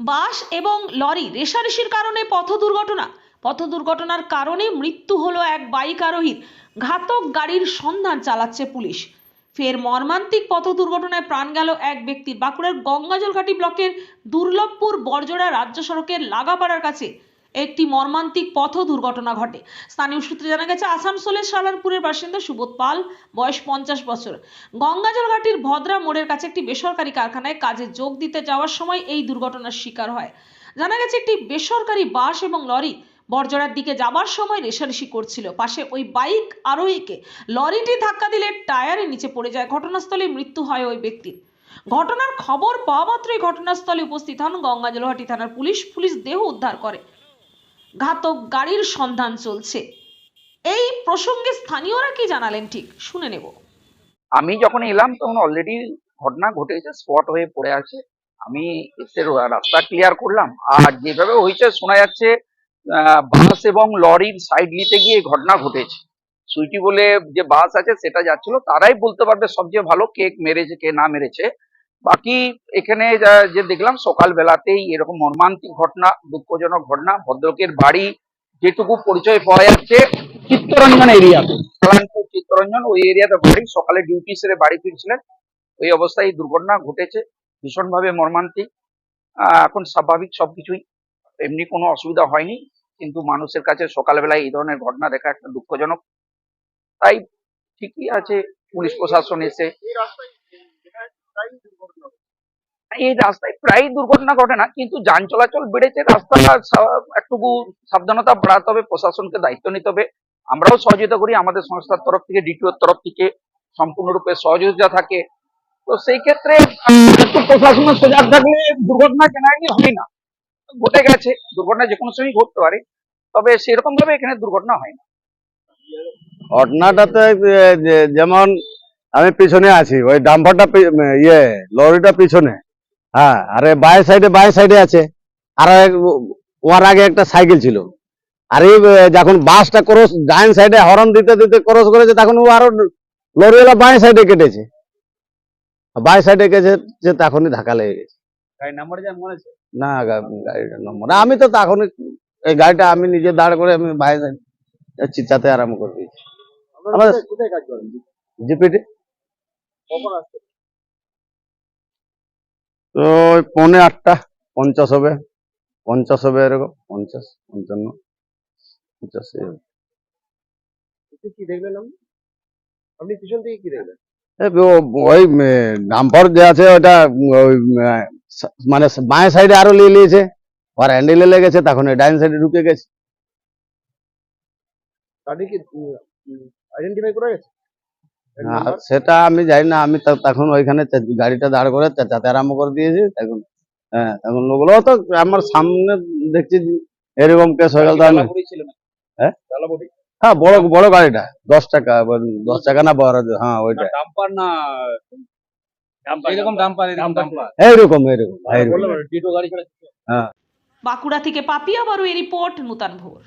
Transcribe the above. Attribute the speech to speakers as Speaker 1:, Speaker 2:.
Speaker 1: বাস এবং লরি রেশারেশির কারণে পথ দুর্ঘটনা। পথ দুর্ঘটনার কারণে মৃত্যু হলো এক বাইক আরোহীর। ঘাতক গাড়ির সন্ধান চালাচ্ছে পুলিশ। ফের মর্মান্তিক পথ দুর্ঘটনায় প্রাণ গেল এক ব্যক্তির। বাঁকুড়ার গঙ্গাজলঘাটি ব্লকের দুর্লভপুর বর্জরা রাজ্য সড়কের লাগাপাড়ার কাছে। একটি মর্মান্তিক পথ দুর্ঘটনা ঘটে। স্থানীয় সূত্রে জানা গেছে, আসানসোলের সালানপুরের বাসিন্দা সুবোধ পাল, বয়স পঞ্চাশ বছর। গঙ্গাজলঘাটির ভদ্রা মোড়ের কাছে একটি বেসরকারি কারখানায় কাজে যোগ দিতে যাওয়ার সময় এই দুর্ঘটনার শিকার হয়। জানা গেছে, একটি বেসরকারি বাস এবং লরি বর্জরার দিকে যাবার সময় রেশারেশি করছিল। পাশে ওই বাইক আরোহীকে লরিটি ধাক্কা দিলে টায়ারের নিচে পড়ে যায়। ঘটনাস্থলে মৃত্যু হয় ওই ব্যক্তির। ঘটনার খবর পাওয়া মাত্রই ঘটনাস্থলে উপস্থিত হন গঙ্গাজলহাটি থানার পুলিশ। পুলিশ দেহ উদ্ধার করে। ঘাতক গাড়ির সন্ধান চলছে। এই প্রসঙ্গে স্থানীয়রা কি জানালেন ঠিক? শুনে নেব।
Speaker 2: আমি যখন এলাম, তখন অলরেডি ঘটনা ঘটেছে স্পট হয়ে পড়ে আছে। আমি এসে রাস্তা ক্লিয়ার করলাম। আর যেভাবে হয়েছে, শোনা যাচ্ছে বাস এবং লরির সাইড নিতে গিয়ে ঘটনা ঘটেছে। সুইটি বলে যে বাস আছে, সেটা যাচ্ছিল, তারাই বলতে পারবে সবচেয়ে ভালো কে মেরেছে, কে না মেরেছে। বাকি এখানে যা- যে দেখলাম সকাল বেলাতেই এরকম মর্মান্তিক ঘটনা দুঃখজনক ঘটনা ভদ্রকের বাড়ি যেটুকু পরিচয় পাওয়া যাচ্ছে চিত্তরঞ্জন এরিয়াতে। কালানপুর চিত্তরঞ্জন ওই এরিয়াতে বাড়ি সকালে ডিউটি সেরে বাড়ি ফিরছিলেন। ওই অবস্থায় এই দুর্ঘটনা ঘটেছে ভীষণভাবে মর্মান্তিক। আহ, এখন স্বাভাবিক সবকিছুই এমনি কোনো অসুবিধা হয়নি কিন্তু মানুষের কাছে সকালবেলায় এই ধরনের ঘটনা দেখা একটা দুঃখজনক। তাই ঠিকই আছে পুলিশ প্রশাসন এসে এই রাস্তায় প্রায় দুর্ঘটনা ঘটে না, কিন্তু যান চলাচল বেড়েছে রাস্তা একটুকু সাবধানতা বাড়াতে হবে, প্রশাসনকে দায়িত্ব নিতে হবে। আমরাও সহযোগিতা করি, আমাদের সংস্থার তরফ থেকে ডিটিওর তরফ থেকে সম্পূর্ণরূপে সহযোগিতা থাকে। তো সেই ক্ষেত্রে একটু প্রশাসনের সজাগ থাকলে দুর্ঘটনা কেন হয় না। ঘটে গেছে, দুর্ঘটনা যে কোনো সময় ঘটতে পারে, তবে সেরকম ভাবে এখানে দুর্ঘটনা হয় না।
Speaker 3: ঘটনাটাতে যেমন আমি পিছনে আছি, ওই ডাম্পারটা ইয়ে লরিটা পিছনে। হ্যাঁ আরে বাই সাইডে বাই সাইডে আছে। আর ওর আগে একটা সাইকেল ছিল। আর যখন বাসটা ক্রস ডাইন সাইডে হরন দিতে দিতে ক্রস করেছে তখন ও আরও লরিওয়ালা বাই সাইডে কেটেছে। বাই সাইডে যে তখনই ধাক্কা লেগে গেছে। না গাড়িটার নম্বর আমি তো তখনই এই গাড়িটা আমি নিজে দাঁড় করে আমি বাই সাইড চিচাতে আরাম করে দিয়েছি। জিপিটি? তো পৌনে আটটা পঞ্চাশ হবে। পঞ্চাশ হবে এরকম পঞ্চাশ পঞ্চান্ন পঞ্চাশ
Speaker 4: কি কি দেখলেন আপনি আপনি পিছন থেকে কি দেখলেন?
Speaker 3: ওই ডাম্পার যে আছে ওটা ওই মানে বাঁ সাইডে আরও নিয়ে নিয়েছে। আর হ্যান্ডেলে লেগেছে তখন ডাইন সাইডে ঢুকে গেছে।
Speaker 4: কি আইডেন্টিফাই করা গেছে?
Speaker 3: সেটা আমি জানি না আমি তখন ওইখানে গাড়িটা দাঁড় করে চেঁচাতে আরম্ভ করে দিয়েছি তখন হ্যাঁ তখন ওগুলো তো আমার সামনে দেখছি এরকম কেস হয়ে গেল আমি হ্যাঁ? হ্যাঁ বড় বড় গাড়িটা দশ টাকা দশ টাকা না বারো হ্যাঁ ওইটা।
Speaker 4: ডাম্পার না এরকম ডাম্পার এরকম ছিল।
Speaker 1: বাঁকুড়া থেকে পাপিয়া বারু এই রিপোর্ট নূতন ভোর।